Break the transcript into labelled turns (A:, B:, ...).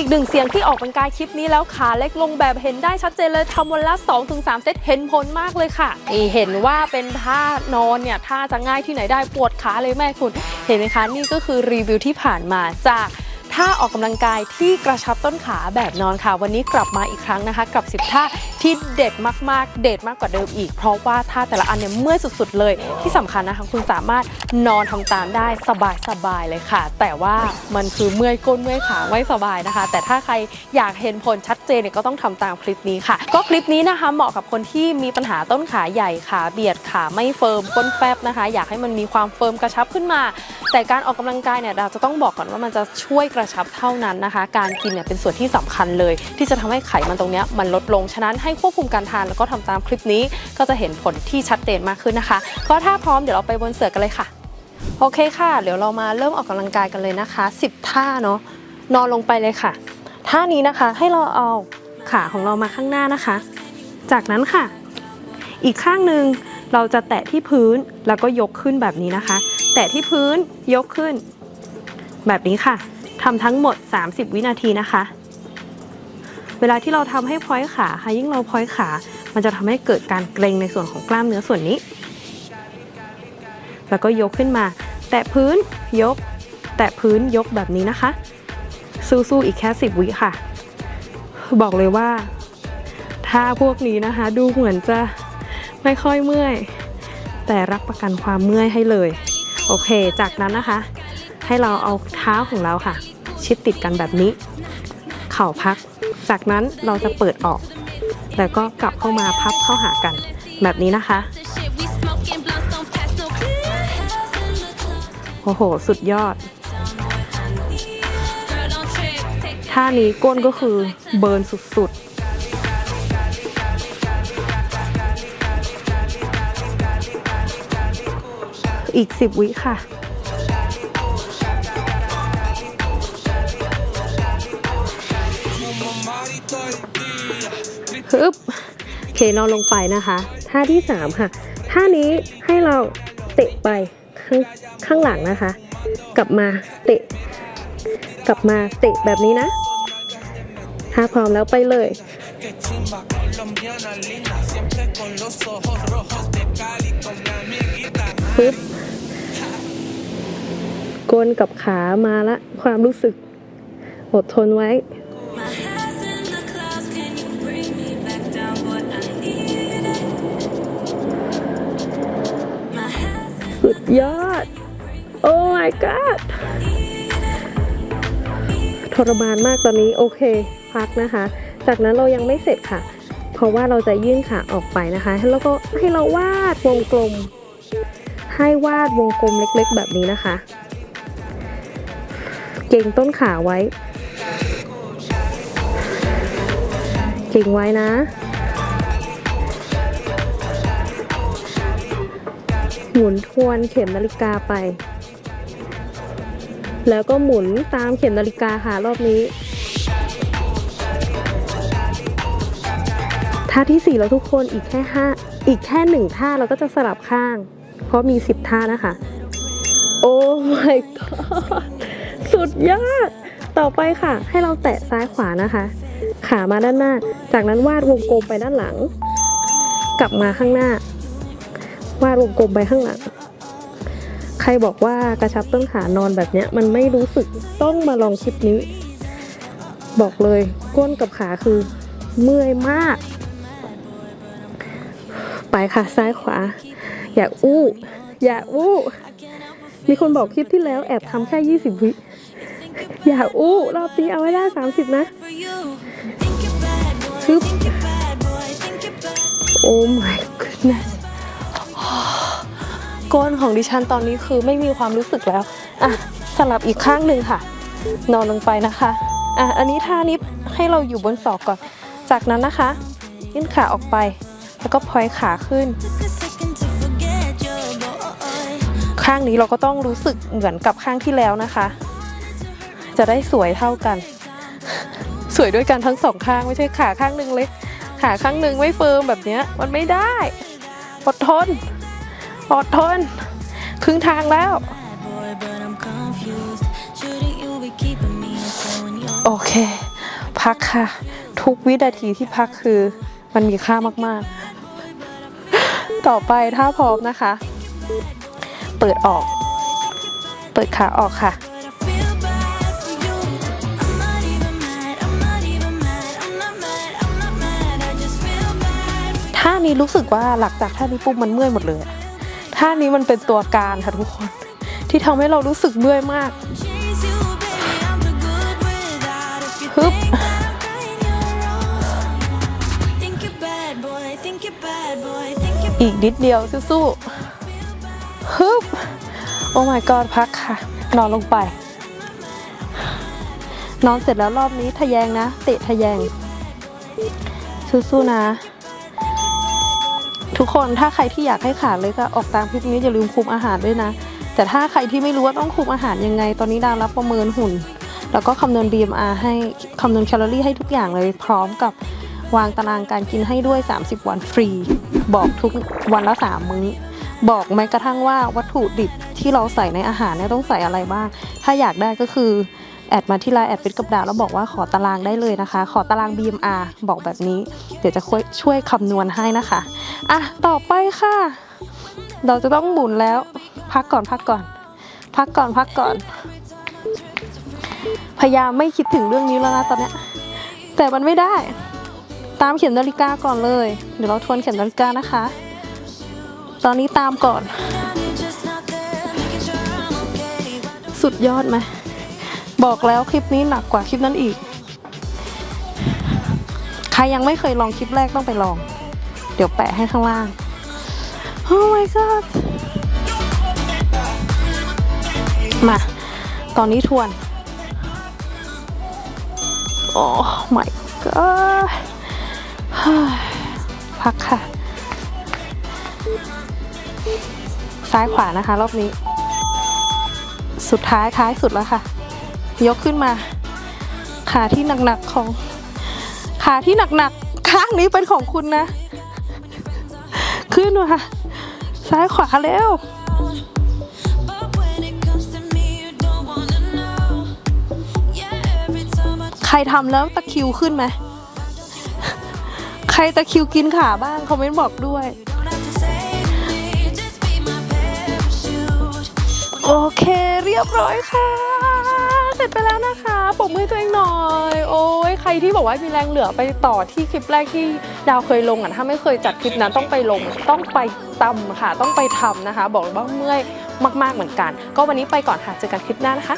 A: อีกหนึ่งเสียงที่ออกเป็นกายคลิปนี้แล้วขาเล็กลงแบบเห็นได้ชัดเจนเลยทำวันละ 2-3 เซตเห็นผลมากเลยค่ะนี่เห็นว่าเป็นท่านอนเนี่ยท่าจะง่ายที่ไหนได้ปวดขาเลยแม่คุณ เห็นไหมคะนี่ก็คือรีวิวที่ผ่านมาจาก ท่าออกกำลังกายที่กระชับต้นขาแบบนอนค่ะ วันนี้กลับมาอีกครั้งนะคะ กับ 10 ท่าที่เด็ดมากๆ เด็ดมากกว่าเดิมอีก เพราะว่าท่าแต่ละอันเนี่ยเมื่อยสุดๆเลย ที่สำคัญนะคะคุณสามารถนอนทำตามได้สบายๆเลยค่ะ แต่ว่ามันคือเมื่อยก้นเมื่อยขาไม่สบายนะคะ แต่ถ้าใครอยากเห็นผลชัดเจนเนี่ยก็ต้องทำตามคลิปนี้ค่ะ ก็คลิปนี้นะคะเหมาะกับคนที่มีปัญหาต้นขาใหญ่ขาเบียดขาไม่เฟิร์มก้นแฟบนะคะ อยากให้มันมีความเฟิร์มกระชับขึ้นมา แต่การออกกำลังกายเนี่ยเราจะต้องบอกก่อนว่ามันจะช่วยกระชับเท่านั้นนะคะ การกินเนี่ยเป็นส่วนที่สำคัญเลย ที่จะทำให้ไขมันตรงนี้มันลดลง ฉะนั้นให้ควบคุมการทานแล้วก็ทำตามคลิปนี้ก็จะเห็นผลที่ชัดเจนมากขึ้นนะคะ ก็ถ้าพร้อมเดี๋ยวเราไปบนเสือกันเลยค่ะ โอเคค่ะ เดี๋ยวเรามาเริ่มออกกำลังกายกันเลยนะคะ 10 ท่าเนาะนอนลงไปเลยค่ะ ท่านี้นะคะให้เราเอาขาของเรามาข้างหน้านะคะ จากนั้นค่ะ อีกข้างหนึ่งเราจะแตะที่พื้นแล้วก็ยกขึ้นแบบนี้นะคะ แตะที่พื้นยกขึ้น แบบนี้ค่ะทำทั้งหมด 30 วินาทีนะคะ เวลาที่เราทำให้พอยขาค่ะยิ่งเราพอยขา มันจะทำให้เกิดการเกร็งในส่วนของกล้ามเนื้อส่วนนี้ แล้วก็ยกขึ้นมา แตะพื้นยก แตะพื้นยกแบบนี้นะคะ สู้ๆอีกแค่ 10 วิค่ะ บอกเลยว่าท่าพวกนี้นะคะ ดูเหมือนจะไม่ค่อยเมื่อย แต่รับประกันความเมื่อยให้เลย โอเค จากนั้นนะคะ ให้เราเอาเท้าของเราค่ะ ชิดติดกันแบบนี้ เข่าพัก จากนั้นเราจะเปิดออก แล้วก็กลับเข้ามาพับเข้าหากัน แบบนี้นะคะ โอ้โห สุดยอดท่านี้ก้นก็คือเบิร์นสุดๆ อีก 10 วิค่ะฮึบโอเคนอนลงไปนะคะท่าที่ 3 ค่ะท่านี้ให้เราเตะไปข้างข้างหลังนะคะ กลับมาเตะ กลับมาเตะแบบนี้นะ ถ้าพร้อมแล้วไปเลย ปึ๊บก้นกับขามาละ ความรู้สึก อดทนไว้ สุดยอด โอ้ my god ทรมานมากตอนนี้โอเคพักนะคะ จากนั้นเรายังไม่เสร็จค่ะ เพราะว่าเราจะยื่นขาออกไปนะคะ แล้วก็ให้เราวาดวงกลม ให้วาดวงกลมเล็กๆ แบบนี้นะคะ เก่งต้นขาไว้ เก่งไว้นะ หมุนทวนเข็มนาฬิกาไป แล้วก็หมุนตามเข็มนาฬิกาค่ะรอบนี้ท่าที่ 4 แล้วทุกคนอีกแค่ห้าอีกแค่หนึ่งท่าเราก็จะสลับข้าง เพราะมี 10 ท่านะคะ โอ้ my god สุดยอด ต่อไปค่ะ ให้เราแตะซ้ายขวานะคะ ขามาด้านหน้า จากนั้นวาดวงกลมไปด้านหลัง กลับมาข้างหน้า วาดวงกลมไปข้างหลัง ใครบอกว่ากระชับต้นขานอนแบบเนี้ย มันไม่รู้สึกต้องมาลองคลิปนี้ บอกเลยก้นกับขาคือเมื่อยมาก ไปค่ะซ้ายขวา อย่าอู้ อย่าอู้ มีคนบอกคลิปที่แล้วแอบทำแค่ 20 วิ อย่าอู้ รอบนี้เอาไว้ได้ 30 นะ
B: for you. Think you're bad, boy.
A: Shoop.
B: Think you're bad, boy. Think you're bad.
A: โอ้ my goodness ก้นของดิฉันตอนนี้คือไม่มีความรู้สึกแล้ว อะ สลับอีกข้างหนึ่งค่ะ นอนลงไปนะคะ อะ อันนี้ท่านี้ให้เราอยู่บนศอกก่อน จากนั้นนะคะ ยื่นขาออกไป แล้วก็พลอยขาขึ้น ข้างนี้เราก็ต้องรู้สึกเหมือนกับข้างที่แล้วนะคะ จะได้สวยเท่ากัน สวยด้วยกันทั้งสองข้างไม่ใช่ขาข้างหนึ่งเล็กขาข้างหนึ่งไม่เฟิร์มแบบนี้มันไม่ได้อดทนอดทนครึ่งทางแล้ว โอเค พักค่ะ ทุกวินาทีที่พักคือมันมีค่ามาก ๆ ต่อไปถ้าพร้อมนะคะ เปิดออก เปิดขาออกค่ะ ท่านี้รู้สึกว่าหลักจากท่านี้ปุ๊บมันเมื่อยหมดเลย ท่านี้มันเป็นตัวการค่ะทุกคน ที่ทำให้เรารู้สึกเมื่อยมาก
B: ฮึบ
A: อีกนิดเดียวสู้ๆฮึบ โอ้ my god พักค่ะ นอนลงไป นอนเสร็จแล้วรอบนี้ทะแยงนะ เตะทะแยงสู้ๆนะ ทุกคนถ้าใครที่อยากให้ขาดเลยก็ออกตามคลิปนี้อย่าลืมคุมอาหารด้วยนะ แต่ถ้าใครที่ไม่รู้ว่าต้องคุมอาหารยังไง ตอนนี้ดาวรับประเมินหุ่น แล้วก็คำนวณ BMR ให้คำนวณแคลอรี่ให้ทุกอย่างเลยพร้อมกับวางตารางการกินให้ด้วย 30 วันฟรี บอกทุกวันละ 3 มื้อ บอกแม้กระทั่งว่าวัตถุดิบที่เราใส่ในอาหารเนี่ยต้องใส่อะไรบ้าง ถ้าอยากได้ก็คือแอดมาที่ไลน์แอดเป็นกับดาวแล้วบอกว่าขอตารางได้เลยนะคะ ขอตาราง BMR บอกแบบนี้ เดี๋ยวจะช่วยช่วยคำนวณให้นะคะอะต่อไปค่ะ เราจะต้องหมุนแล้ว พักก่อนพักก่อน พักก่อนพักก่อน พยายามไม่คิดถึงเรื่องนี้แล้วนะตอนนี้แต่มันไม่ได้ ตามเข็มนาฬิกาก่อนเลย เดี๋ยวเราทวนเข็มนาฬิกานะคะ ตอนนี้ตามก่อน สุดยอดไหมบอกแล้วคลิปนี้หนักกว่าคลิปนั้นอีก ใครยังไม่เคยลองคลิปแรกต้องไปลอง เดี๋ยวแปะให้ข้างล่างโอ้ my god มา ตอนนี้ทวน โอ้ my god พักค่ะ ซ้ายขวานะคะ รอบนี้ สุดท้ายท้ายสุดแล้วค่ะ ยกขึ้นมา ขาที่หนักๆของ ขาที่หนักๆข้างนี้เป็นของคุณนะ ขึ้นมาซ้ายขวาเร็วใครทำแล้วตะคิวขึ้นไหม ใครตะคิวกินขาบ้าง คอมเมนต์บอกด้วย โอเคเรียบร้อยค่ะ เสร็จไปแล้วนะคะปรบมือตัวเองหน่อย โอ้ยใครที่บอกว่ามีแรงเหลือไปต่อที่คลิปแรกที่ดาวเคยลงอะถ้าไม่เคยจัดคลิปนั้นต้องไปลงต้องไปตำค่ะ ต้องไปทำนะคะ บอกเลยว่าเมื่อยมากๆเหมือนกัน ก็วันนี้ไปก่อนค่ะเจอกันคลิปหน้านะคะ